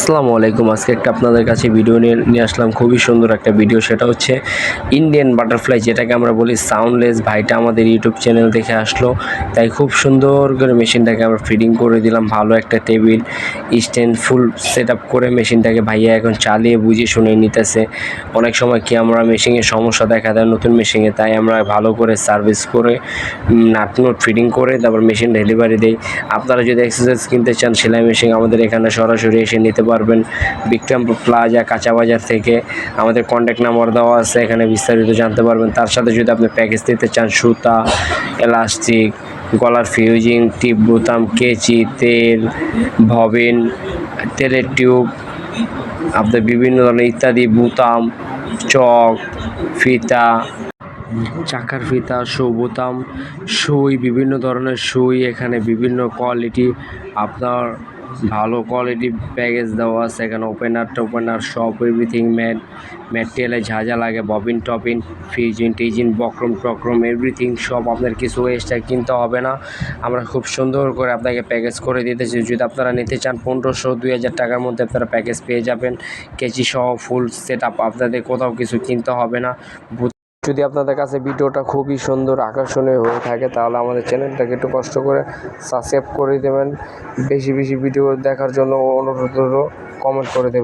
আসসালামু আলাইকুম। আজকে একটা আপনাদের কাছে ভিডিও নিয়ে নিয়ে আসলাম। খুবই সুন্দর একটা ভিডিও সেটা হচ্ছে ইন্ডিয়ান বাটারফ্লাই যেটাকে আমরা বলি সাউন্ডলেস ভাইটা আমাদের ইউটিউব চ্যানেল দেখে আসলো। তাই খুব সুন্দর করে মেশিনটাকে আমরা ফিডিং করে দিলাম। ভালো একটা টেবিল স্ট্যান্ড ফুল সেট করে মেশিনটাকে ভাইয়া এখন চালিয়ে বুঝে শুনে নিতেছে। অনেক সময় কি আমরা মেশিনের সমস্যা দেখা দেয় নতুন মেশিনে তাই আমরা ভালো করে সার্ভিস করে নাট নোট ফিটিং করে তারপর মেশিন ডেলিভারি দেই। আপনারা যদি এক্সারসাইজ কিনতে চান, সেলাই মেশিন আমাদের এখানে সরাসরি এসে নিতে পারবেন। বিক্রমপুর প্লাজা, কাঁচা বাজার থেকে আমাদের কন্ট্যাক্ট নাম্বার দেওয়া আছে, এখানে বিস্তারিত জানতে পারবেন। তার সাথে যদি আপনি প্যাকেজ দিতে চান, সুতা এলাস্টিক গলার ফিউজিং টিপ বোতাম, কেচি, তেল, ভবিন, তেলের টিউব আপনার বিভিন্ন ধরনের ইত্যাদি, বুতাম, চক, ফিতা, চাকার ফিতা শু বোতাম, সুই, বিভিন্ন ধরনের সুই, এখানে বিভিন্ন কোয়ালিটি আপনার ভালো কোয়ালিটি প্যাকেজ দেওয়া আছে এখানে ওপেনার টোপেনার সব এভরিথিং ম্যাট ম্যাটেরিয়ালে যা যা লাগে ববিন টপিন ফিজিন টিজিন বক্রম টক্রম এভরিথিং সব আপনার কিছু এক্সট্রা কিনতে হবে না। আমরা খুব সুন্দর করে আপনাকে প্যাকেজ করে দিতেছি। যদি আপনারা নিতে চান পনেরোশো, দুই হাজার টাকার মধ্যে আপনারা প্যাকেজ পেয়ে যাবেন। কেজি সহ ফুল সেট আপ আপনাদের কোথাও কিছু কিনতে হবে না। যদি আপনাদের কাছে ভিডিওটা খুবই সুন্দর, আকর্ষণীয় হয়ে থাকে, তাহলে আমাদের চ্যানেলটাকে একটু কষ্ট করে সাবস্ক্রাইব করে দেবেন। বেশি বেশি ভিডিও দেখার জন্য অনুরোধ কমেন্ট করে দেবেন।